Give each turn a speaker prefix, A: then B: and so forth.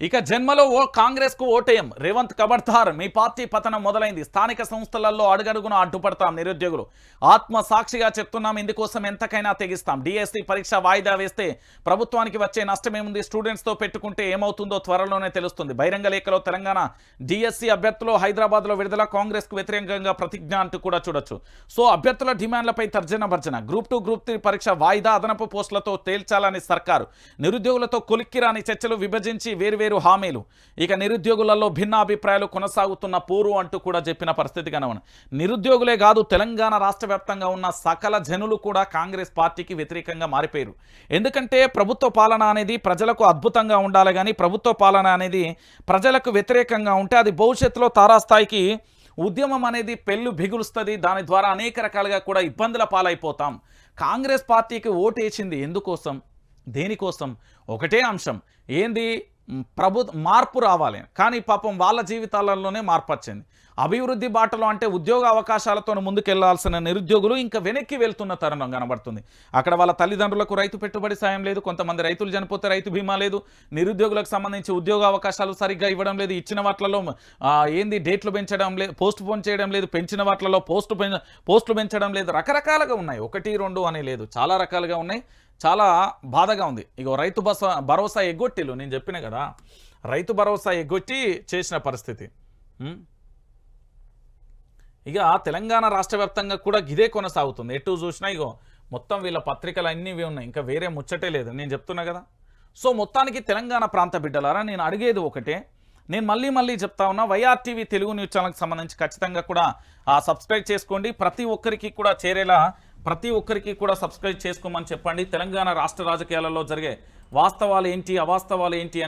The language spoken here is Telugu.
A: ఇక జన్మలో ఓ కాంగ్రెస్కు ఓటేయం. రేవంత్ కబడ్తార్ మీ పార్టీ పతనం మొదలైంది. స్థానిక సంస్థలలో అడుగడుగున అడ్డుపడతాం నిరుద్యోగులు. ఆత్మ సాక్షిగా చెప్తున్నాం ఇందుకోసం ఎంతకైనా తెగిస్తాం. డిఎస్సి పరీక్ష వాయిదా వేస్తే ప్రభుత్వానికి వచ్చే నష్టమేముంది? స్టూడెంట్స్తో పెట్టుకుంటే ఏమవుతుందో త్వరలోనే తెలుస్తుంది. బహిరంగ లేఖలో తెలంగాణ డిఎస్సి అభ్యర్థులు హైదరాబాద్లో విడుదల కాంగ్రెస్కు వ్యతిరేకంగా ప్రతిజ్ఞ అంటూ కూడా చూడొచ్చు. సో అభ్యర్థుల డిమాండ్లపై తర్జన భర్జన. గ్రూప్ టూ గ్రూప్ త్రీ పరీక్ష వాయిదా అదనపు పోస్టులతో తేల్చాలని సర్కారు. నిరుద్యోగులతో కొలిక్కిరాని చర్చలు విభజించి వేరువేరు హామీలు. ఇక నిరుద్యోగులలో భిన్నాభిప్రాయాలు కొనసాగుతున్న పోరు అంటూ కూడా చెప్పిన పరిస్థితి కనవను నిరుద్యోగులే కాదు తెలంగాణ రాష్ట్ర వ్యాప్తంగా ఉన్న సకల జనులు కూడా కాంగ్రెస్ పార్టీకి వ్యతిరేకంగా మారిపోయారు. ఎందుకంటే ప్రభుత్వ పాలన అనేది ప్రజలకు అద్భుతంగా ఉండాలి కానీ ప్రభుత్వ పాలన అనేది ప్రజలకు వ్యతిరేకంగా ఉంటే అది భవిష్యత్తులో తారాస్థాయికి ఉద్యమం అనేది పెళ్ళు బిగులుస్తుంది. దాని ద్వారా అనేక రకాలుగా కూడా ఇబ్బందుల పాలైపోతాం. కాంగ్రెస్ పార్టీకి ఓటేసింది ఎందుకోసం? దేనికోసం? ఒకటే అంశం. ఏంది? ప్రభు మార్పు రావాలి. కానీ పాపం వాళ్ళ జీవితాలలోనే మార్పు వచ్చింది. అభివృద్ధి బాటలో అంటే ఉద్యోగ అవకాశాలతో ముందుకెళ్ళాల్సిన నిరుద్యోగులు ఇంకా వెనక్కి వెళ్తున్న తరుణం కనబడుతుంది. అక్కడ వాళ్ళ తల్లిదండ్రులకు రైతు పెట్టుబడి సాయం లేదు కొంతమంది రైతులు చనిపోతే రైతు బీమా లేదు నిరుద్యోగులకు సంబంధించి ఉద్యోగ అవకాశాలు సరిగ్గా ఇవ్వడం లేదు ఇచ్చిన వాటిలలో ఏంది డేట్లు పెంచడం లేదు పోస్ట్ పోన్ చేయడం లేదు పెంచిన వాటిలలో పోస్ట్ పెం- పోస్టులు పెంచడం లేదు రకరకాలుగా ఉన్నాయి. ఒకటి రెండు అని లేదు. చాలా రకాలుగా ఉన్నాయి. చాలా బాధగా ఉంది. ఇగో రైతు బస భరోసా ఎగ్గొట్టిలు నేను చెప్పిన కదా. రైతు భరోసా ఎగ్గొట్టి చేసిన పరిస్థితి. ఇక తెలంగాణ రాష్ట్ర వ్యాప్తంగా కూడా ఇదే కొనసాగుతుంది. ఎటు చూసినా ఇగో మొత్తం వీళ్ళ పత్రికలు అన్నీ ఇవి ఉన్నాయి. ఇంకా వేరే ముచ్చటే లేదు. నేను చెప్తున్నా కదా. సో మొత్తానికి తెలంగాణ ప్రాంత బిడ్డలారా నేను అడిగేది ఒకటే. నేను మళ్ళీ మళ్ళీ చెప్తా ఉన్నా వైఆర్టీవీ తెలుగు న్యూస్ ఛానల్కి సంబంధించి ఖచ్చితంగా కూడా ఆ సబ్స్క్రైబ్ చేసుకోండి. ప్రతి ఒక్కరికి కూడా చేరేలా ప్రతి ఒక్కరికి కూడా సబ్స్క్రైబ్ చేసుకోమని చెప్పండి. తెలంగాణ రాష్ట్ర రాజకీయాలలో జరిగే వాస్తవాలు ఏంటి అవాస్తవాలు ఏంటి అనే